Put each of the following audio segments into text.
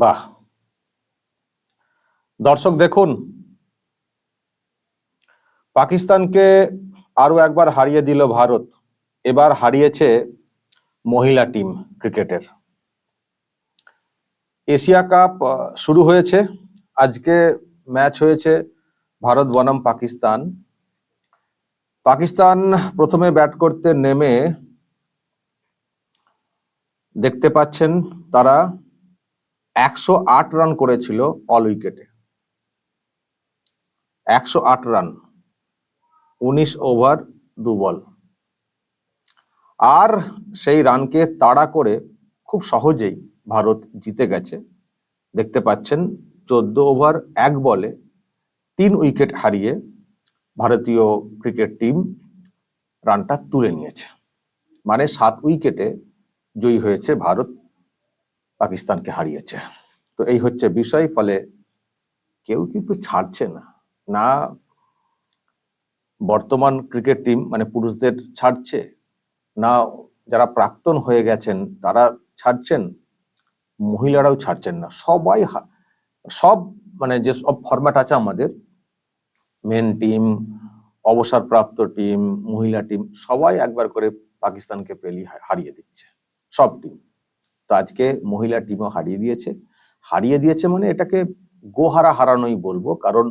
বাহ। দর্শক দেখুন, পাকিস্তানকে আরও একবার হারিয়ে দিল ভারত। এবার হারিয়েছে মহিলা টিম ক্রিকেটের। এশিয়া কাপ শুরু হয়েছে। আজকে ম্যাচ হয়েছে ভারত বনাম পাকিস্তান। পাকিস্তান প্রথমে ব্যাট করতে নেমে দেখতে পাচ্ছেন তারা একশো আট রান করেছিল অল উইকেটে একশো আট রান, উনিশ ওভার দু বল আর সেই রানকে তাড়া করে খুব সহজেই ভারত জিতে গেছে। দেখতে পাচ্ছেন, চোদ্দ ওভার এক বলে তিন উইকেট হারিয়ে ভারতীয় ক্রিকেট টিম রানটা তুলে নিয়েছে। মানে সাত উইকেটে জয়ী হয়েছে ভারত। পাকিস্তানকে হারিয়েছে। তো এই হচ্ছে বিষয়, ফলে কেউ কিন্তু ছাড়ছে না। না বর্তমান ক্রিকেট টিম মানে পুরুষদের ছাড়ছে, না যারা প্রাক্তন হয়ে গেছেন, তারা ছাড়ছেন, মহিলারাও ছাড়ছেন না। সবাই সব মানে যে সব ফরম্যাট আছে আমাদের মেন টিম অবসরপ্রাপ্ত টিম মহিলা টিম সবাই একবার করে পাকিস্তানকে পেলি, হারিয়ে দিচ্ছে। সব টিম তো আজকে মহিলা টিমও হারিয়ে দিয়েছে। হারিয়ে দিয়েছে মানে এটাকে গোহারা হারানোই বলব, কারণ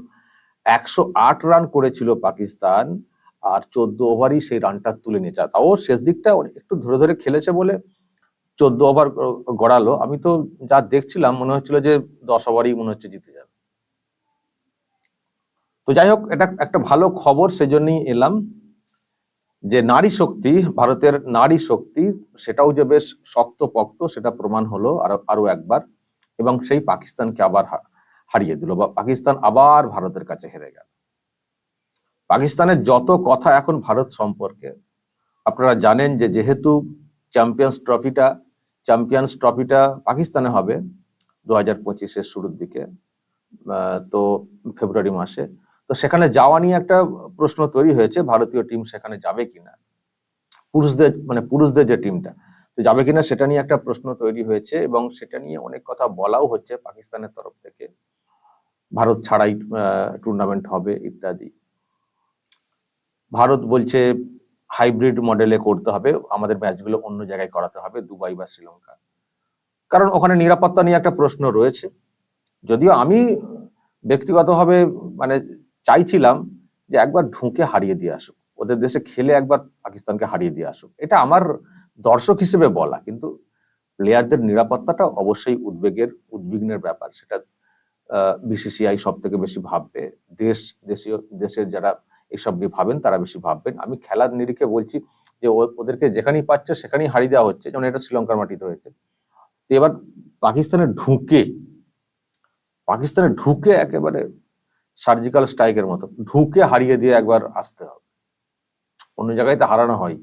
একশো আট রান করেছিল পাকিস্তান আর চোদ্দ ওভারই সেই রানটা তুলে নিয়েছে। তাও শেষ দিকটা একটু ধরে ধরে খেলেছে বলে চোদ্দ ওভার গড়ালো। আমি তো যা দেখছিলাম মনে হচ্ছিল যে দশ ওভারই মনে হচ্ছে জিতে যাবে। তো যাই হোক, এটা একটা ভালো খবর, সেজন্যই এলাম। যে নারী শক্তি, ভারতের নারী শক্তি, সেটাও যে বেশ শক্ত পক্ত, সেটা প্রমাণ হলো আরও আরও একবার। এবং সেই পাকিস্তানকে আবার হারিয়ে দিল বা পাকিস্তান আবার ভারতের কাছে হেরে গেল। পাকিস্তানের যত কথা এখন ভারত সম্পর্কে, আপনারা জানেন যে যেহেতু চ্যাম্পিয়ন্স ট্রফিটা চ্যাম্পিয়ন্স ট্রফিটা পাকিস্তানে হবে দু হাজার পঁচিশের শুরুর দিকে তো ফেব্রুয়ারি মাসে। তো সেখানে যাওয়া নিয়ে একটা প্রশ্ন তৈরি হয়েছে, ভারতীয় টিম সেখানে যাবে কিনা? পুরুষদের মানে পুরুষদের যে টিমটা, তো যাবে কিনা সেটা নিয়ে একটা প্রশ্ন তৈরি হয়েছে এবং সেটা নিয়ে অনেক কথা বলাও হচ্ছে পাকিস্তানের তরফ থেকে। ভারত ছাড়াই টুর্নামেন্ট হবে ইত্যাদি। ভারত বলছে হাইব্রিড মডেলে করতে হবে, আমাদের ম্যাচগুলো অন্য জায়গায় করাতে হবে, দুবাই বা শ্রীলঙ্কা। কারণ ওখানে নিরাপত্তা নিয়ে একটা প্রশ্ন রয়েছে। যদিও আমি ব্যক্তিগতভাবে মানে চাইছিলাম যে একবার ঢুকে হারিয়ে দিয়ে আসুক। ওদের দেশে খেলে একবার পাকিস্তানকে হারিয়ে দিয়ে আসুক। এটা আমার দর্শক হিসেবে বলা, কিন্তু প্লেয়ারদের নিরাপত্তাটা অবশ্যই উদ্বেগের, উদ্বিগ্নের ব্যাপার। সেটা বিসিসিআই সব থেকে বেশি ভাববে। দেশ, দেশীয়, দেশের যারা এসব নিয়ে ভাবেন, তারা বেশি ভাববেন। আমি খেলার নিরিখে বলছি যে ওদেরকে যেখানেই পাচ্ছে, সেখানেই হারিয়ে দেওয়া হচ্ছে। যেমন এটা শ্রীলঙ্কার মাটিতে হয়েছে। তো এবার পাকিস্তানে ঢুকে পাকিস্তানে ঢুকে একেবারে সার্জিক্যাল স্ট্রাইকের মতো। ঢুকে হারিয়ে দিয়ে একবার আসতে হবে। অন্য জায়গায় তো হারানো হয়।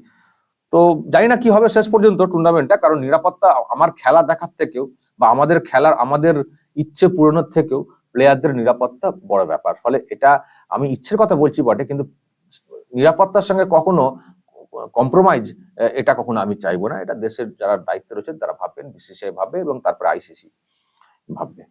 তো জানি না কি হবে শেষ পর্যন্ত টুর্নামেন্টটা কারণ নিরাপত্তা আমার খেলা দেখার থেকেও বা আমাদের খেলার, আমাদের ইচ্ছে পূরণের থেকেও প্লেয়ারদের নিরাপত্তা বড় ব্যাপার। ফলে এটা আমি ইচ্ছের কথা বলছি বটে, কিন্তু নিরাপত্তার সঙ্গে কখনো কম্প্রোমাইজ এটা কখনো আমি চাইব না। এটা দেশের যারা দায়িত্ব রয়েছে তারা ভাববেন, বিসিসিআই ভাববে এবং তারপরে আইসিসি ভাববে।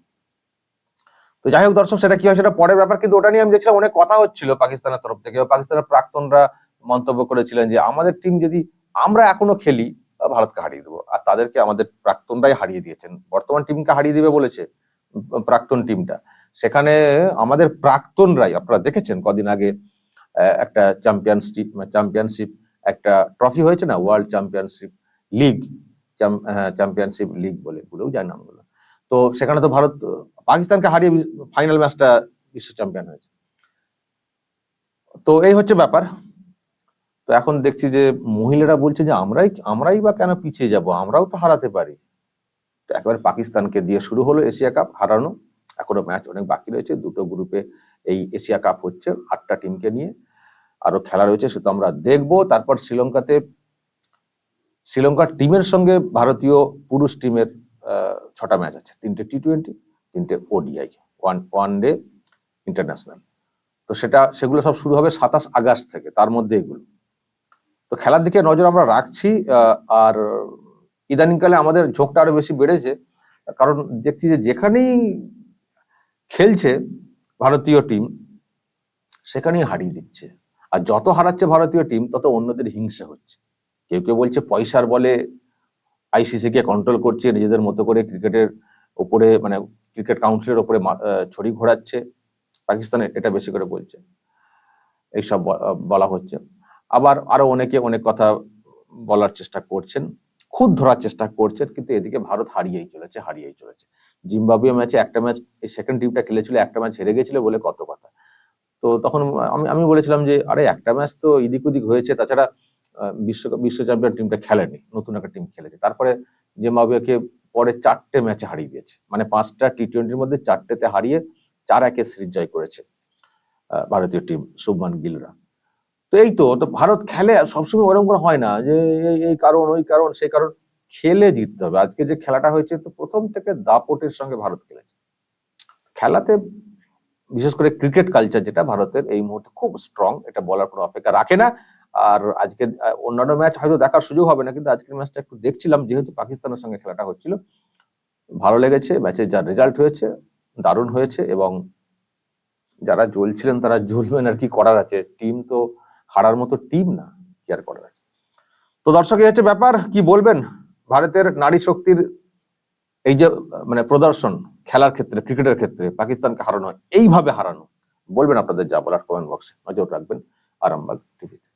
তো যাই হোক দর্শক, সেটা কি হয়, সেটা পরের ব্যাপার, কিন্তু ওটা নিয়ে আমি দেখছিলাম অনেক কথা হচ্ছিল পাকিস্তানের তরফ থেকে। পাকিস্তানের প্রাক্তনরা মন্তব্য করেছিলেন যে, আমাদের টিম যদি আমরা এখনও খেলি ভারতকে হারিয়ে দেবো। আর তাদেরকে আমাদের প্রাক্তনরাই হারিয়ে দিয়েছেন। বর্তমান টিমকে হারিয়ে দিবে বলেছে প্রাক্তন টিমটা সেখানে আমাদের প্রাক্তনরাই, আপনারা দেখেছেন কদিন আগে একটা চ্যাম্পিয়নশিপ চ্যাম্পিয়নশিপ একটা ট্রফি হয়েছে না world championship league championship league বলে, ভুলেও যায় নামগুলো। তো সেখানে তো ভারত পাকিস্তানকে হারিয়ে ফাইনাল ম্যাচটা বিশ্ব চ্যাম্পিয়ন হয়েছে। তো এই হচ্ছে ব্যাপার। তো এখন দেখছি যে মহিলারা বলছে যে আমরাই আমরাই বা কেন পিছিয়ে যাব? আমরাও তো হারাতে পারি। তো একেবারে পাকিস্তানকে দিয়ে শুরু হলো এশিয়া কাপ হারানো। এখনও ম্যাচ অনেক বাকি রয়েছে। দুটো গ্রুপে এই এশিয়া কাপ হচ্ছে আটটা টিমকে নিয়ে। আরও খেলা রয়েছে, সেটা আমরা দেখব। তারপর শ্রীলঙ্কাতে, শ্রীলঙ্কার টিমের সঙ্গে ভারতীয় পুরুষ টিমের ছটা ম্যাচ আছে। তিনটে টি টোয়েন্টি তিনটে ODI one one day international তো সেটা, সেগুলো সব শুরু হবে সাতাশ আগস্ট থেকে, তার মধ্যে এগুলো। তো খেলার দিকে নজর আমরা রাখছি আর ইদানিংকালে আমাদের ঝোঁকটা আরও বেশি বেড়েছে, কারণ দেখছি যে যেখানেই খেলছে ভারতীয় টিম, সেখানেই হারিয়ে দিচ্ছে। আর যত হারাচ্ছে ভারতীয় টিম, তত অন্যদের হিংসা হচ্ছে। কেউ কেউ বলছে পয়সার বলে আইসিসি কে কন্ট্রোল করছে, নিজেদের মতো করে ক্রিকেটের উপরে মানে ক্রিকেট কাউন্সিলের ওপরে ছড়ি ঘোরাচ্ছে। পাকিস্তানে এটা বেশি করে বলছে। এইসব বলা হচ্ছে। আবার আরও অনেকে অনেক কথা বলার চেষ্টা করছেন খুদ ধরার চেষ্টা করছেন, কিন্তু এদিকে ভারত হারিয়েই চলেছে হারিয়েই চলেছে। জিম্বাবুয়ে ম্যাচে একটা ম্যাচ, এই সেকেন্ড টিমটা খেলেছিল, একটা ম্যাচ হেরে গেছিল বলে কত কথা। তো তখন আমি আমি বলেছিলাম যে, আরে একটা ম্যাচ তো এদিক ওদিক হয়েছে, তাছাড়া বিশ্বকাপ বিশ্ব চ্যাম্পিয়ন টিমটা খেলেনি, নতুন একটা টিম খেলেছে। তারপরে জিম্বাবুয়েকে পরে চারটে ম্যাচে হারিয়ে দিয়েছে। মানে পাঁচটা টি টোয়েন্টির মধ্যে চারটেতে হারিয়ে চার একে সিরিজ জয় করেছে ভারতীয় টিম শুভমান গিলরা। তো এই তো তো ভারত খেলে সবসময় ওরকম করে হয় না যে এই কারণ, ওই কারণ, সেই কারণ খেলে জিততে হবে। আজকে যে খেলাটা হয়েছে, তো প্রথম থেকে দাপটের সঙ্গে ভারত খেলেছে। খেলাতে বিশেষ করে ক্রিকেট কালচার যেটা ভারতের এই মুহূর্তে খুব স্ট্রং এটা বলার কোনো অপেক্ষা রাখে না। আর আজকে অন্যান্য ম্যাচ হয়তো দেখার সুযোগ হবে না, কিন্তু আজকের ম্যাচটা একটু দেখছিলাম, যেহেতু পাকিস্তানের সঙ্গে খেলাটা হচ্ছিল। ভালো লেগেছে, ম্যাচের যা রেজাল্ট হয়েছে, দারুণ হয়েছে এবং যারা জ্বলছিলেন তারা জ্বলবেন আর কি করার আছে। টিম তো হারার মতো টিম না, কি আর করার আছে। তো দর্শক, এই হচ্ছে ব্যাপার, কি বলবেন? ভারতের নারী শক্তির এই যে মানে প্রদর্শন, খেলার ক্ষেত্রে, ক্রিকেটের ক্ষেত্রে, পাকিস্তানকে হারানো, এইভাবে হারানো, বলবেন আপনাদের যা বলার কমেন্ট বক্সে নজর রাখবেন, আরামবাগ টিভিতে